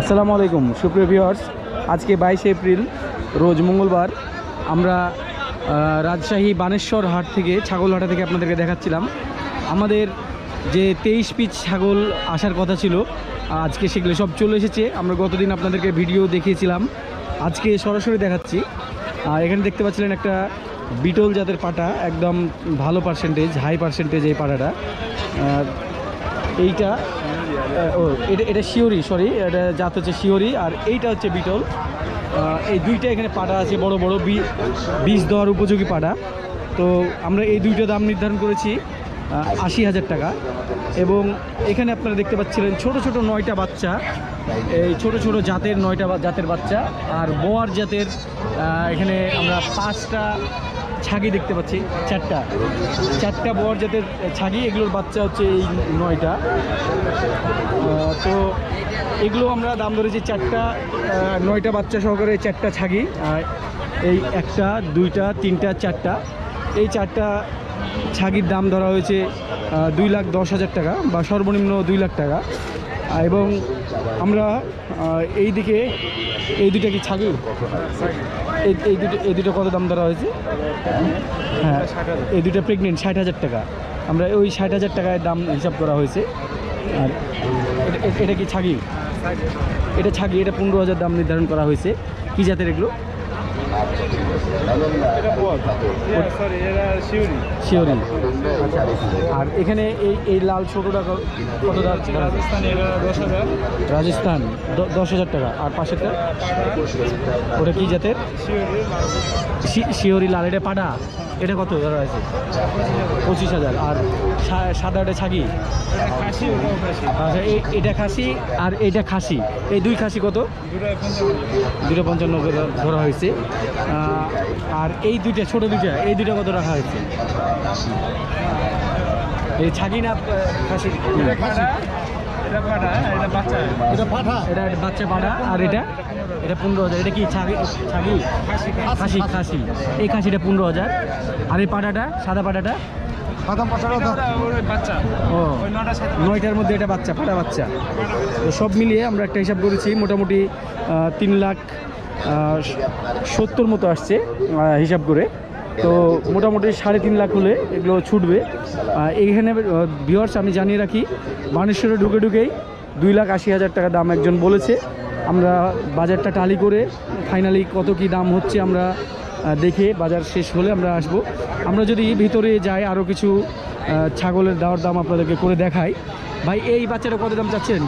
আসসালামু আলাইকুম, সুপ্রিয় ভিউয়ার্স আজকে বাইশে এপ্রিল, রোজ মঙ্গলবার। আমরা রাজশাহী বানেশ্বর হাট থেকে ছাগলহাটা থেকে আপনাদেরকে দেখাচ্ছিলাম। আমাদের যে তেইশ পিচ ছাগল আসার কথা ছিল, আজকে সেগুলো সব চলে এসেছে। আমরা গতদিন আপনাদেরকে ভিডিও দেখিয়েছিলাম। আজকে সরাসরি দেখাচ্ছি। আর এখানে দেখতে পাচ্ছিলেন একটা বিটল জাতের পাটা, একদম ভালো পার্সেন্টেজ হাই পার্সেন্টেজ এই পাটাটা। এইটা এটা এটা শিওরি সরি এটা জাত হচ্ছে শিওরি আর এইটা হচ্ছে বিটল। এই দুইটা এখানে পাটা আছে, বড় বড় বীজ দেওয়ার উপযোগী পাটা। তো আমরা এই দুইটা দাম নির্ধারণ করেছি আশি হাজার টাকা। এবং এখানে আপনারা দেখতে পাচ্ছিলেন ছোট ছোট নয়টা বাচ্চা। এই ছোট ছোট জাতের নয়টা জাতের বাচ্চা। আর বোয়ার জাতের এখানে আমরা পাঁচটা ছাগি দেখতে পাচ্ছি, চারটা। চারটা বোয়ার জাতের ছাগি, এগুলোর বাচ্চা হচ্ছে এই নয়টা। তো এগুলো আমরা দাম ধরেছি চারটা নয়টা বাচ্চা সহকারে চারটা ছাগি, আর এই একটা, দুইটা, তিনটা, চারটা। এই চারটা ছাগির দাম ধরা হয়েছে দুই লাখ দশ হাজার টাকা বা সর্বনিম্ন দুই লাখ টাকা। এবং আমরা এই দিকে, এই দুইটা কি ছাগি এই দুটো এই দুটো কত দাম ধরা হয়েছে? হ্যাঁ এই দুটো প্রেগনেন্ট ষাট হাজার টাকা। আমরা ওই ষাট হাজার টাকায় দাম হিসাব করা হয়েছে। আর এটা কি ছাগি এটা ছাগি এটা পনেরো হাজার দাম নির্ধারণ করা হয়েছে। কী জাতের এগুলো? শিওরি আর এখানে এই এই লাল ছোটোটা টাকা কত রাজস্থান দশ হাজার টাকা। আর পাশেরটা? ওটা কি জাতের? শিওরি লাল, এটা পাডা এটা কত? ধরা আছে পঁচিশ হাজার। আর সা- সাদাটা ছাগি? আচ্ছা এটা খাসি আর এইটা খাসি। এই দুই খাসি কত? দুটো পঞ্চান্ন ধরা হয়েছে। আর এই দুইটা ছোট দুইটা এই দুইটা কত রাখা হয়েছে? এই ছাগি না আহ, খাসি এটা পাঠা। এটা বাচ্চা পাড়া আর এটা? এটা পনেরো হাজার। এটা কি ছাগি? ছাগি? খাসি খাসি। এই খাসিটা পনেরো হাজার। আর এই পাটাটা? সাদা পাটাটা? ও নয়টার মধ্যে এটা বাচ্চা ফাটা বাচ্চা। তো সব মিলিয়ে আমরা একটা হিসাব করেছি মোটামুটি আহ, তিন লাখ সত্তর মতো আসছে আহ, হিসাব করে। তো মোটামুটি সাড়ে তিন লাখ হলে এগুলো ছুটবে। এইখানে ভিওয়ার্স আমি জানিয়ে রাখি বানেশ্বরে ঢুকে ঢুকেই দুই লাখ আশি হাজার টাকা দাম একজন বলেছে। আমরা বাজারটা টালি করে ফাইনালি কত কি দাম হচ্ছে আমরা দেখে বাজার শেষ হলে আমরা আসব। আমরা যদি ভিতরে যাই আরও কিছু ছাগলের দেওয়ার দাম আপনাদেরকে করে দেখাই। ভাই, এই বাচ্চাটা কত দাম চাচ্ছেন?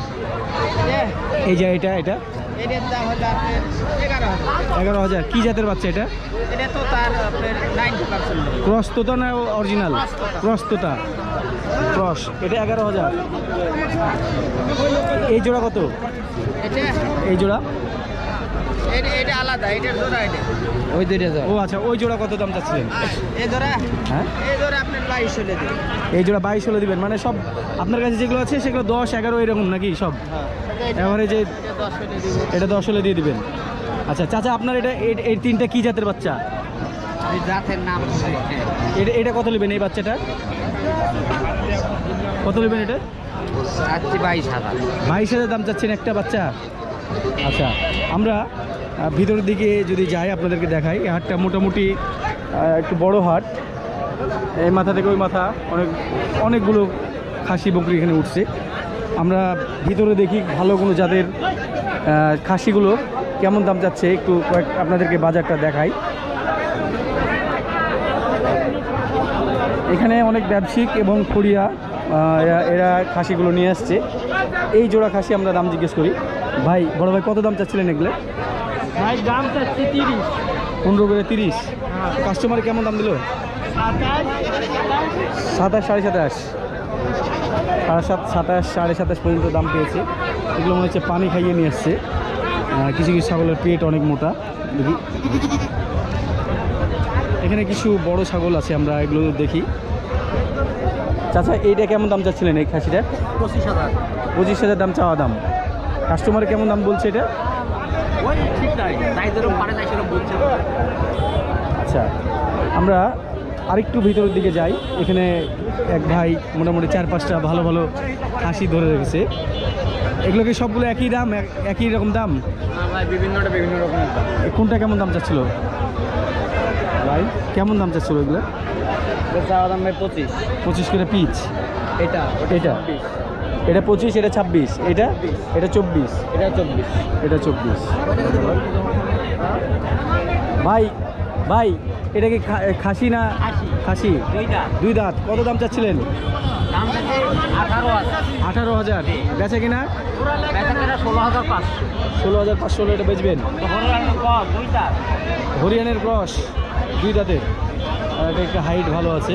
এই যে এটা এটা। এটার দাম হলো আপনার এগারো হাজার। এগারো হাজার। কী জাতের বাচ্চা এটা? এটা তো তার আপনার নাইনটি পার্সেন্ট ক্রস্ততা না অরিজিনাল ক্রস্ততা। ক্রস। এটা এগারো হাজার। এই জোড়া কত? এটা এই জোড়া? এটা এটা আলাদা এটার জোড়া এটা। ওই দেড় হাজার ও আচ্ছা ওই জোড়া কত দাম চাচ্ছিলেন? এই জোড়া হ্যাঁ? এই জোড়া আপনার বাইশ হলে দিন এই জোড়া বাইশ হলে দিবেন। মানে সব আপনার কাছে যেগুলো আছে সেগুলো দশ এগারো এরকম নাকি সব? এবারে যে এটা দশ হলে দিয়ে দিবেন। আচ্ছা চাচা আপনার এটা এই তিনটা কি জাতের বাচ্চা? জাতের নাম এটা। এটা কত নেবেন এই বাচ্চাটা? কত নেবেন এটা? বাইশ হাজার। বাইশ হাজার দাম চাচ্ছেন একটা বাচ্চা। আচ্ছা আমরা ভিতরের দিকে যদি যাই, আপনাদেরকে দেখাই। এই হাটটা মোটামুটি একটু বড় হাট। এই মাথা থেকে ওই মাথা, অনেক, অনেকগুলো খাসি বকরি এখানে উঠছে। আমরা ভিতরে দেখি ভালো কোনো জাতের খাসিগুলো। কেমন দাম যাচ্ছে? একটু কয়েক, আপনাদেরকে বাজারটা দেখাই। এখানে অনেক ব্যবসায়িক এবং খড়িয়া এরা খাসিগুলো নিয়ে আসছে। এই জোড়া খাসি আমরা দাম জিজ্ঞেস করি। ভাই বড় ভাই কত দাম চাচ্ছিলেন এগুলো? ভাই দাম চাচ্ছি তিরিশ। পনেরো করে তিরিশ। কাস্টমার কেমন দাম দিল? সাতাশ সাড়ে সাতাশ। সাড়ে সাত সাতাশ সাড়ে সাতাশ পর্যন্ত দাম পেয়েছে। এগুলো মনে হচ্ছে পানি খাইয়ে নিয়ে আসছে। কিছু কিছু ছাগলের পেট অনেক মোটা। দেখি। এখানে কিছু বড় ছাগল আছে আমরা এগুলো দেখি। চাচা এইটা কেমন দাম চাচ্ছিলেন এই খাসিটা পঁচিশ হাজার। পঁচিশ হাজার দাম চাওয়া দাম। কাস্টমার কেমন দাম বলছে এটা? আচ্ছা আমরা আরেকটু ভিতরের দিকে যাই। এখানে এক ভাই মোটামুটি চার পাঁচটা ভালো ভালো খাসি ধরে রেখেছে। এগুলো কি সবগুলো একই দাম? এক- একই রকম দাম? বিভিন্নটা বিভিন্ন কোনটা কেমন দাম চাচ্ছিল? ভাই কেমন দাম চাচ্ছিল এগুলো? দাম ভাই পঁচিশ। পঁচিশ করে পিচ। এটা এটা। এটা পঁচিশ এটা ছাব্বিশ। এটা? এটা চব্বিশ। এটা চব্বিশ। এটা চব্বিশ। ভাই ভাই এটা কি খাসি না খাসি। দুই দাঁত। কত দাম চাচ্ছিলেন? আঠারো হাজার। বেচে কিনা? ষোলো হাজার পাঁচশো। ষোলো হাজার পাঁচশো এটা বেচবেন? হরিয়ানের ক্রস দুই দাঁতের। এটা একটা হাইট ভালো আছে।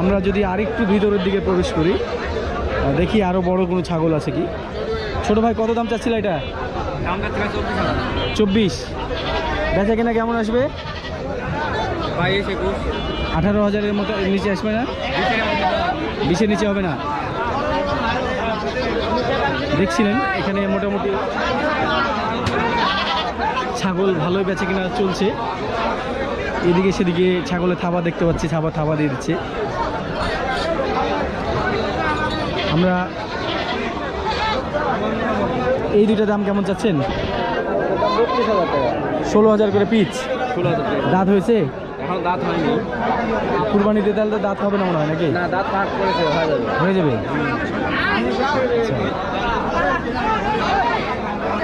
আমরা যদি আরেকটু ভিতরের দিকে প্রবেশ করি দেখি আরও বড় কোনো ছাগল আছে কি। ছোট ভাই কত দাম চাচ্ছিল এটা? চব্বিশ বেচা কিনা কেমন আসবে? একুশ। আঠারো হাজারের মতো নিচে আসবে না? বিশের নিচে হবে না। দেখছিলেন এখানে মোটামুটি ছাগল ভালোই বেচে কিনা চলছে। এদিকে সেদিকে ছাগলের থাবা দেখতে পাচ্ছি থাবা থাবা দিয়ে দিচ্ছে। আমরা এই দুইটা দাম কেমন চাচ্ছেন? ষোলো হাজার করে পিচ দাঁত হয়েছে? এখন দাঁত হয়নি। কুরবানিতে তাহলে তো দাঁত হবে না মনে হয় নাকি? না দাঁত পাক করেছে হয়ে যাবে।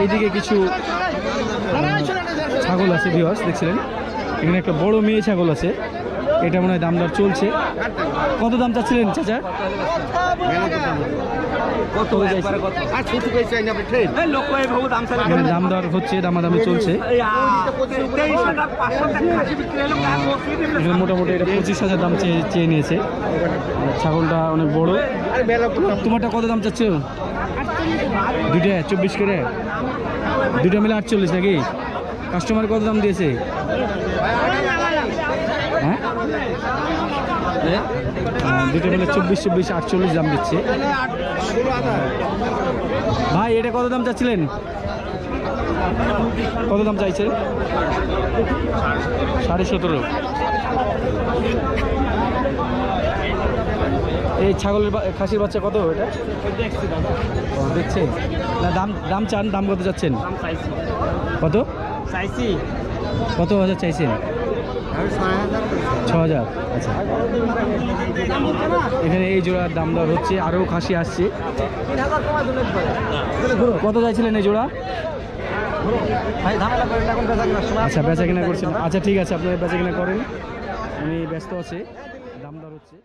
এইদিকে কিছু ছাগল আছে ভিওয়ার্স দেখছিলেন? এখানে একটা বড় মেয়ে ছাগল আছে। এটা মনে হয় দাম দর চলছে। কত দাম চাচ্ছিলেন চাচা? কত একবারে কত আর ছোট কইছে না আপনি ট্রেন এই লোক এই বহু দাম চালা এখানে দাম দর হচ্ছে দামাদামি চলছে। মোটামুটি এটা পঁচিশ হাজার দাম চেয়ে চেয়ে নিয়েছে। ছাগলটা অনেক বড়। তোমারটা কত দাম চাচ্ছ? দুইটা চব্বিশ করে? দুইটা মিলে আটচল্লিশ নাকি? কাস্টমার কত দাম দিয়েছে? হ্যাঁ? দুটো মিলে চব্বিশ চব্বিশ আটচল্লিশ দাম দিচ্ছে। ভাই এটা কত দাম চাচ্ছিলেন? কত দাম চাইছেন? সাড়ে সতেরো। এই ছাগলের খাসির বাচ্চা কত এটা? দেখছেন। না দাম দাম চান দাম কত যাচ্ছেন কত? চাইছি। কত হাজার চাইছেন? ছ হাজার আচ্ছা। এখানে এই জোড়ার দাম দর হচ্ছে আরও খাসি আসছে। কত চাইছিলেন এই জোড়া? আচ্ছা বেচা কিনা করছেন। আচ্ছা ঠিক আছে আপনার বেচা কিনা করেন। আমি ব্যস্ত আছি। দাম দর হচ্ছে।